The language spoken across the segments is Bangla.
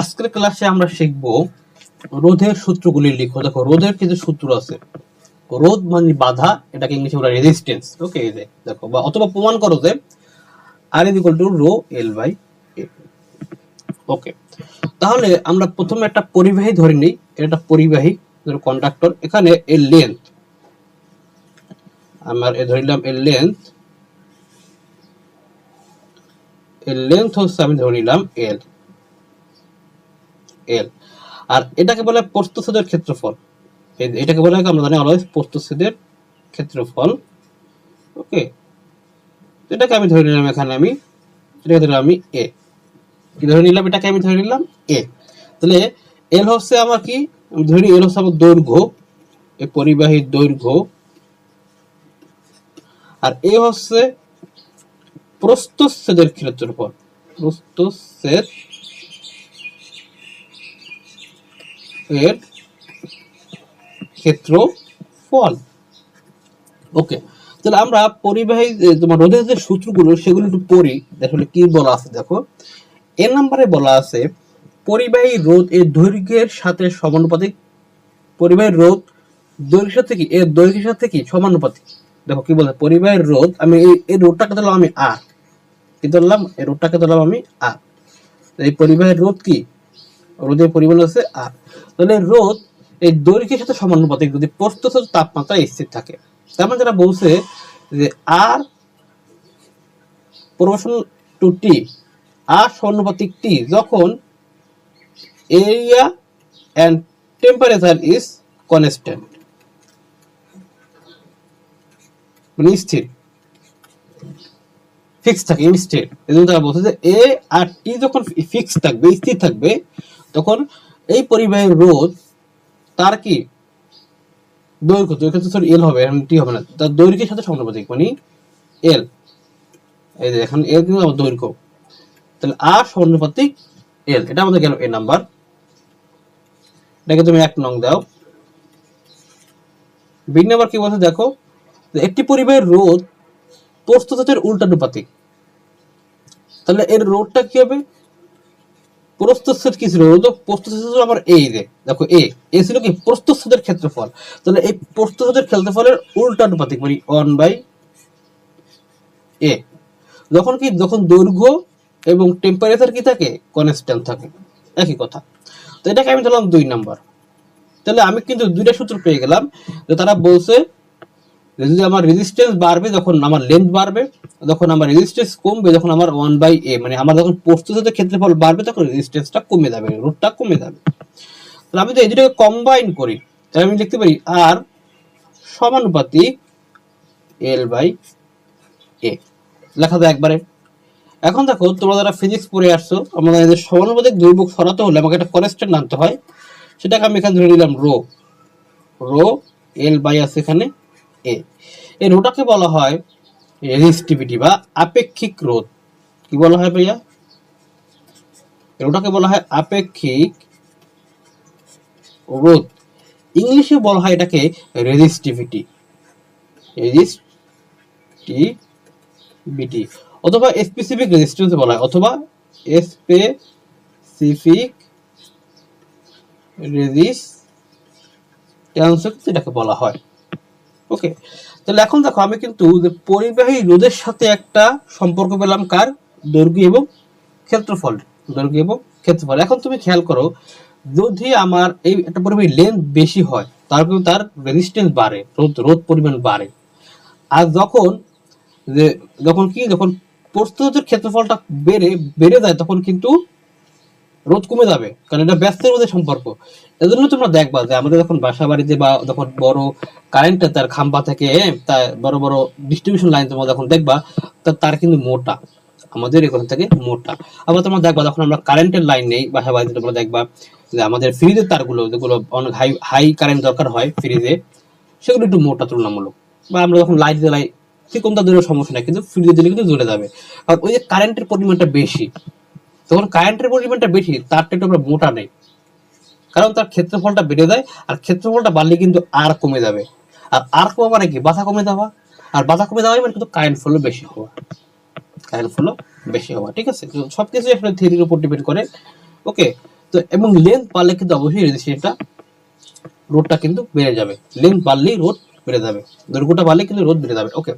আজকের ক্লাসে আমরা শিখব রোধের সূত্রগুলি লিখো। দেখো, রোধের কিছু সূত্র আছে? রোধ মানে বাধা, এটাকে ইংলিশে বলা রেজিস্ট্যান্স ওকে এই যে, দেখো, বা অথবা প্রমাণ করো যে R is equal to rho L by okay তাহলে আমরা প্রথমে একটা পরিবাহী ধরে নিই, এটা পরিবাহী কন্ডাক্টর এখানে এর লেন্থ আমার এ ধরিলাম এর লেন্থ এর লেন্থ হচ্ছে আমি ধরে নিলাম এল এল। আর এটাকে বলে ক্ষেত্রফল। এটাকে বলে আমরা জানি অলওয়েজ ক্ষেত্রফল। ওকে এটাকে আমি ধরে নিলাম এখানে আমি, এটাকে আমি এ ধরে নিলাম? এটাকে আমি ধরে নিলাম এ তাহলে এল হচ্ছে আমার কি? আমি ধরি এল হচ্ছে আমার দৈর্ঘ্য পরিবাহীর দৈর্ঘ্য। আর এ হচ্ছে প্রস্থচ্ছেদের ক্ষেত্রফল। প্রস্থচ্ছেদ এর ক্ষেত্রফল। ওকে, তাহলে আমরা পরিবাহী তোমার রোধের যে সূত্রগুলো, সেগুলো একটু পড়ি আসলে কি বলা আছে, দেখো। এ নাম্বারে বলা আছে, পরিবাহী রোধ এর দৈর্ঘ্যের সাথে সমানুপাতিক। পরিবাহী রোধ দৈর্ঘ্যের সাথে কি? এর দৈর্ঘ্যের সাথে কি? সমানুপাতিক। দেখো কি বলছে পরিবাহীর রোধ, আমি এই এই রোধটাকে ধরলাম? আমি আর কি ধরলাম? এই রোধটাকে ধরলাম? আমি আর এই পরিবাহীর রোধ কি? রোদের পরিমাণ হচ্ছে, আর তাহলে রোদ এই দৈর্ঘ্যের সাথে সমানুপাতিক, যদি প্রস্থচ্ছেদ তাপমাত্রা স্থির থাকে। তার মানে যারা বলছে যে আর প্রমোশন টু টি আর সমানুপাতিক টি যখন area and temperature is constant মানে স্থির ফিক্স থাকে ইনস্টেড এজন্য তারা বলছে যে এ আর টি যখন ফিক্স থাকবে, স্থির থাকবে তখন এই পরিবাহের রোধ, তার কি? দৈর্ঘ্য দৈর্ঘ্য তো এল হবে টি হবে না। তার দৈর্ঘ্যের সাথে মানে এল এই যে এখন এল কিন্তু দৈর্ঘ্য। তাহলে আর সমানুপাতিক এল এটা আমাদের গেল এ নাম্বার এটাকে তুমি এক নং দাও। বি নাম্বার কি বলছে দেখো? একটি পরিবাহের রোধ প্রস্তুতের উল্টানুপাতিক। তাহলে এর রোধটা কি হবে? প্রস্তচ্ছেদ কি ছিল? রোধ প্রস্তচ্ছেদ ছিল আমার এই যে দেখো এ এ ছিল কি? প্রস্তচ্ছেদের ক্ষেত্রফল। তাহলে এই প্রস্তচ্ছেদের ক্ষেত্রফলের উল্টানুপাতিক মানে ওয়ান বাই এ যখন কি? যখন দৈর্ঘ্য এবং টেম্পারেচার কি থাকে? কনস্ট্যান্ট থাকে। একই কথা। তো এটাকে আমি ধরলাম দুই নাম্বার তাহলে আমি কিন্তু দুইটা সূত্র পেয়ে গেলাম যে তারা বলছে যদি আমার রেজিস্ট্যান্স বাড়বে, যখন আমার লেন্থ বাড়বে, যখন আমার রেজিস্ট্যান্স কমবে, যখন আমার ওয়ান বাই এ মানে আমার যখন প্রস্তুতের ক্ষেত্রফল বাড়বে, তখন রেজিস্ট্যান্সটা কমে যাবে রোডটা কমে যাবে। তাহলে আমি যদি এই দুটোকে কম্বাইন করি। তাহলে আমি লিখতে পারি আর সমানুপাতিক এল বাই এ লেখা যায় একবারে। এখন দেখো, তোমরা যারা ফিজিক্স পড়ে আসছো, আমাদের এদের সমানুপাতিক দুর্ভোগ সরাতে হলে আমাকে একটা কনস্ট্যান্ট আনতে হয়। সেটাকে আমি এখানে ধরে নিলাম রো রো এল বাই আছে এখানে এ। এই রোটাকে বলা হয় রেজিস্টিভিটি বা আপেক্ষিক রোধ। কি বলা হয় ভাইয়া? রোটাকে বলা হয় আপেক্ষিক রোধ। ইংলিশে বলা হয় এটাকে রেজিস্টিভিটি রেজিস্টিভিটি অথবা স্পেসিফিক রেজিস্ট্যান্স বলা হয়, অথবা স্পেসিফিক রেজিস্ট্যান্স এটাকে বলা হয়। ওকে তাহলে এখন দেখো, আমি কিন্তু পরিবাহী রোধের সাথে একটা সম্পর্ক পেলাম কার? দৈর্ঘ্য এবং ক্ষেত্রফল। দৈর্ঘ্য এবং ক্ষেত্রফল। এখন তুমি খেয়াল করো, যদি আমার এই একটা পরিবাহী লেন্থ বেশি হয় তার কিন্তু তার রেজিস্ট্যান্স বাড়ে, রোধ রোধ পরিমাণ বাড়ে। আর যখন যে, যখন কি? যখন প্রস্তুতের ক্ষেত্রফলটা বেড়ে বেড়ে যায়, তখন কিন্তু রোধ কমে যাবে, কারণ এটা ব্যস্তের মধ্যে সম্পর্ক। এজন্য তোমরা দেখবা যে আমাদের যখন বাসা বাড়িতে বা যখন বড় কারেন্টের তার খাম্বা থেকে তার বড় বড় ডিস্ট্রিবিউশন লাইন তোমরা যখন দেখবা তার কিন্তু মোটা। আমাদের এখান থেকে মোটা। আবার তোমরা দেখবা যখন আমরা কারেন্টের লাইন নেই বাসা বাড়িতে তোমরা দেখবা যে আমাদের ফ্রিজের তারগুলো, যেগুলো অনেক হাই হাই কারেন্ট দরকার হয় ফ্রিজে সেগুলো একটু মোটা তুলনামূলক। বা আমরা যখন লাইট জ্বালাই সেরকম তাদের সমস্যা নেই, কিন্তু ফ্রিজে দিলে কিন্তু জ্বলে যাবে। কারণ ওই যে কারেন্টের পরিমাণটা বেশি তখন কারেন্টের পরিমাণটা বেশি, তারটা একটু আমরা মোটা নেই। কারণ তার ক্ষেত্রফলটা বেড়ে যায়, আর ক্ষেত্রফলটা বাড়লে কিন্তু আর কমে যাবে। আর আর কমা মানে কি? বাধা কমে যাওয়া। আর বাধা কমে যাওয়া মানে কিন্তু কারেন্ট ফ্লো বেশি হওয়া। কারেন্ট ফ্লো বেশি হওয়া, ঠিক আছে? তো সবকিছু আসলে থিওরির উপর ডিপেন্ড করে। ওকে তো এবং লেন্থ বাড়লে কিন্তু অবশ্যই রেজিস্ট্যান্সটা রোডটা কিন্তু বেড়ে যাবে। লেন্থ বাড়লেই রোড বেড়ে যাবে। দৈর্ঘ্যটা বাড়লে কিন্তু রোদ বেড়ে যাবে। ওকে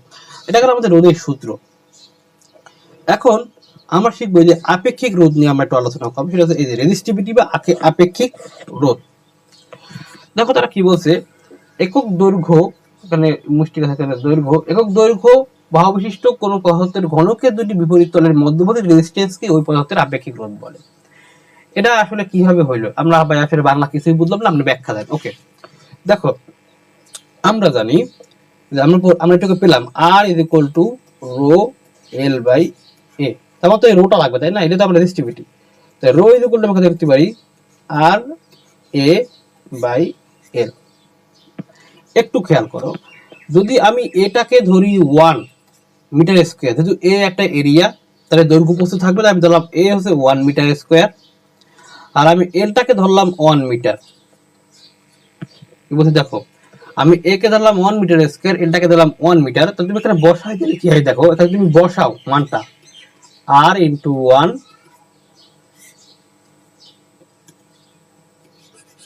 এটা গেল আমাদের রোদের সূত্র। এখন আমরা শিখব যে আপেক্ষিক রোধ নিয়ে আমরা একটু আলোচনা করব। সেটা হচ্ছে এই যে রেজিস্টিভিটি বা আপেক্ষিক রোধ। দেখো তারা কি বলছে? একক দৈর্ঘ্য, এখানে মুষ্টিকা থাকে দৈর্ঘ্য, একক দৈর্ঘ্য বাহু বিশিষ্ট কোনো পদার্থের ঘনকের দুটি বিপরীত তলের মধ্যবর্তী রেজিস্ট্যান্সকে ওই পদার্থের আপেক্ষিক রোধ বলে। এটা আসলে কীভাবে হইল? আমরা ভাই আসলে বাংলা কিছুই বুঝলাম না আপনি ব্যাখ্যা দেন ওকে দেখো, আমরা জানি যে আমরা আমরা এটাকে পেলাম R is equal to rho L by A তারপর তো এই রোটা লাগবে, তাই না? এটা তো আমরা রেজিস্টিভিটি তাই রো ইজ ইকুয়াল আমরা দেখতে পারি? আর এ বাই এল একটু খেয়াল করো, যদি আমি এটাকে ধরি ওয়ান মিটার স্কোয়ার যেহেতু এ একটা এরিয়া তাহলে দৈর্ঘ্য প্রস্তুত থাকবে আমি ধরলাম এ হচ্ছে ওয়ান মিটার স্কোয়ার আর আমি এলটাকে ধরলাম ওয়ান মিটার বলছে দেখো, আমি এ কে ধরলাম ওয়ান মিটার স্কোয়ার এলটাকে ধরলাম ওয়ান মিটার তো তুমি এখানে বসাই দিলে কি হয়? দেখো এখানে তুমি বসাও মানটা। আর ইন্টু ওয়ান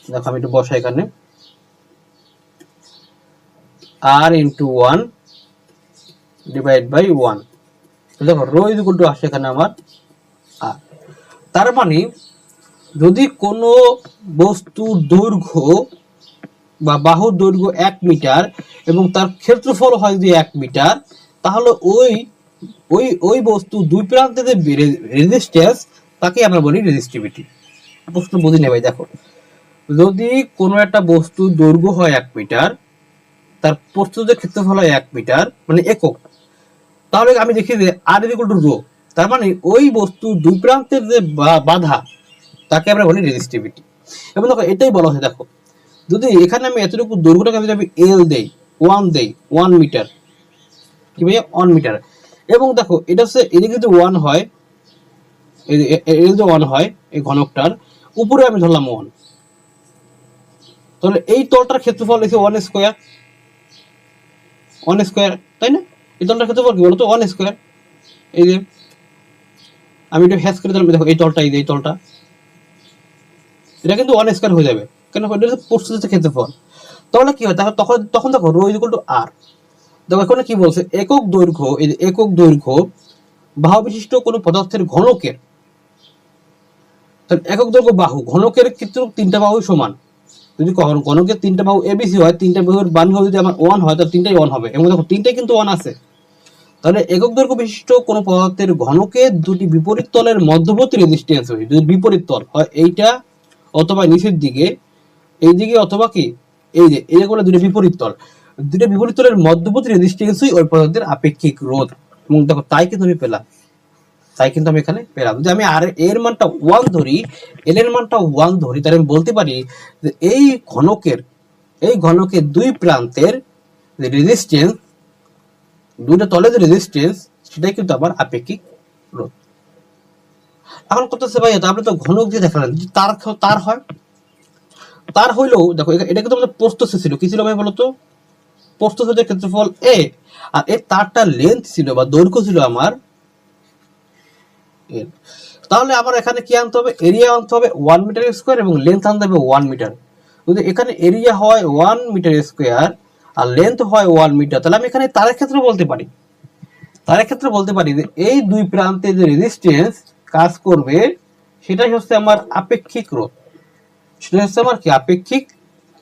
দেখো আমি একটু বসাই এখানে। আর into one divide by one দেখো রো ইজ আসে এখানে আমার আর তার মানে যদি কোনো বস্তুর দৈর্ঘ্য বা বাহুর দৈর্ঘ্য এক মিটার এবং তার ক্ষেত্রফল হয় যদি এক মিটার, তাহলে ওই ওই ওই বস্তু দুই প্রান্তে যে রেজিস্ট্যান্স তাকে আমরা বলি রেজিস্টিভিটি প্রশ্ন বুঝে নেবে, দেখো। যদি কোনো একটা বস্তু দৈর্ঘ্য হয় এক মিটার, তার প্রস্তুত ক্ষেত্রফল হয় এক মিটার মানে একক, তাহলে আমি দেখি যে আর ইকুয়াল টু রো তার মানে ওই বস্তু দুই প্রান্তের যে বাধা, তাকে আমরা বলি রেজিস্টিভিটি এবং দেখো, এটাই বলা হয় দেখো। যদি এখানে আমি এতটুকু দৈর্ঘ্যটাকে আমি এল দেই ওয়ান দেই ওয়ান মিটার কি ভাইয়া? ওয়ান মিটার এবং দেখো, এটা হচ্ছে, এদিকে যদি ওয়ান হয়, এই যে- এ- এ- এর যে ওয়ান হয়, এই ঘনকটার, উপরে আমি ধরলাম ওয়ান তাহলে এই তলটার ক্ষেত্রফল হচ্ছে ওয়ান স্কোয়ার ওয়ান স্কোয়ার তাই না? এই তলটার ক্ষেত্রফল কি? বলতো ওয়ান স্কোয়ার এই যে, আমি একটু হ্যাস করে দিলাম, দেখো, এই তলটা, এই যে, এই তলটা। এটা কিন্তু ওয়ান স্কোয়ার হয়ে যাবে। কেন? এটা হচ্ছে প্রস্তুত ক্ষেত্রফল। তাহলে কি হয়? তখন তখন দেখো, রো ইকুয়াল টু আর দেখো এখানে কি বলছে? একক দৈর্ঘ্য একক দৈর্ঘ্য বাহু বিশিষ্ট কোনো পদার্থের ঘনকের একক দৈর্ঘ্য বাহু, ঘনকের ক্ষেত্রে তিনটা বাহু সমান। যদি কখনো ঘনকের তিনটা বাহু এবিসি হয়, তিনটা বাহুর বাহু যদি আমার ওয়ান হয়, তাহলে তিনটাই ওয়ান হবে। এবং দেখো, তিনটাই কিন্তু ওয়ান আছে। তাহলে একক দৈর্ঘ্য বিশিষ্ট কোনো পদার্থের ঘনকের দুটি বিপরীত তলের মধ্যবর্তী রেজিস্ট্যান্স হয়। যদি বিপরীত তল হয়, এইটা অথবা নিচের দিকে, এই দিকে অথবা কি? এই যে যেগুলো দুটো বিপরীত তল। দুটো বিপরীত তলের মধ্যবর্তী রেজিস্ট্যান্সই ওই পদার্থের আপেক্ষিক রোধ। এবং দেখো, তাই কিন্তু আমি পেলাম। তাই কিন্তু আমি এখানে পেলাম। যদি আমি আর এর মানটা ওয়ান ধরি, এল এর মানটা ওয়ান ধরি, তাহলে আমি বলতে পারি যে এই ঘনকের এই ঘনকের দুই প্রান্তের রেজিস্ট্যান্স দুইটা তলের যে রেজিস্ট্যান্স সেটাই কিন্তু আমার আপেক্ষিক রোধ। এখন কত হচ্ছে ভাই, আপনি তো ঘনক দিয়ে দেখালেন তার তার হয়, তার হইলেও, দেখো, এটা- কিন্তু আমাদের প্রস্থ ছিল। কি ছিল ভাই বলতো? হচ্ছে ক্ষেত্রফল এ আর এর তারটা লেন্থ ছিল বা দৈর্ঘ্য ছিল আমার তাহলে আমার এখানে কি আনতে হবে? এরিয়া আনতে হবে ওয়ান মিটার স্কোয়ার এবং লেন্থ আনতে হবে ওয়ান মিটার যদি এখানে এরিয়া হয় ওয়ান মিটার স্কোয়ার আর লেন্থ হয় ওয়ান মিটার তাহলে আমি এখানে তারের ক্ষেত্রে বলতে পারি। তারের ক্ষেত্রে বলতে পারি যে এই দুই প্রান্তে যে রেজিস্ট্যান্স কাজ করবে, সেটাই হচ্ছে আমার আপেক্ষিক রোধ। সেটা হচ্ছে আমার কি? আপেক্ষিক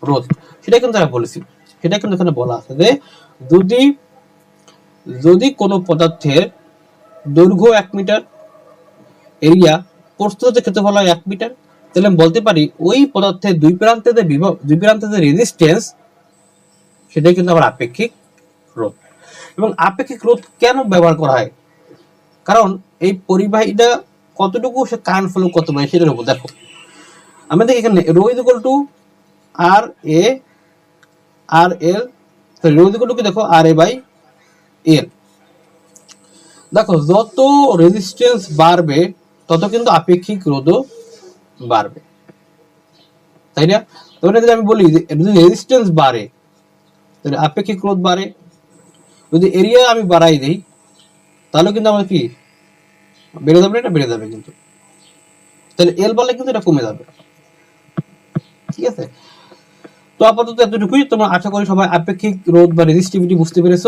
রোধ। সেটা কিন্তু আমি বলেছি। সেটা কিন্তু এখানে বলা আছে যে যদি যদি কোনো পদার্থের দৈর্ঘ্য এক মিটার, এরিয়া প্রস্তুত ক্ষেত্রফল হয় এক মিটার, তাহলে আমি বলতে পারি ওই পদার্থের দুই প্রান্তে যে বিভব, দুই প্রান্তে যে রেজিস্ট্যান্স সেটাই কিন্তু আমার আপেক্ষিক রোধ। এবং আপেক্ষিক রোধ কেন ব্যবহার করা হয়? কারণ এই পরিবাহীটা কতটুকু, সে কারেন্ট ফ্লো কত পারে সেটার উপর দেখো। আমরা দেখি এখানে rho is to R A R L rho is equal to কি দেখো, আর এ বাই এল দেখো, যত রেজিস্ট্যান্স বাড়বে, তত কিন্তু আপেক্ষিক রোধও বাড়বে। তাই না? তখন যদি আমি বলি যদি রেজিস্ট্যান্স বাড়ে, তাহলে আপেক্ষিক রোধ বাড়ে। যদি এরিয়া আমি বাড়াই দেই, তাহলে কিন্তু আমার কি? বেড়ে যাবে এটা বেড়ে যাবে কিন্তু। তাহলে এল বলে কিন্তু এটা কমে যাবে। ঠিক আছে? তো আপাতত এতটুকুই। তোমরা আশা করি সবাই আপেক্ষিক রোধ বা রেজিস্টিভিটি বুঝতে পেরেছ।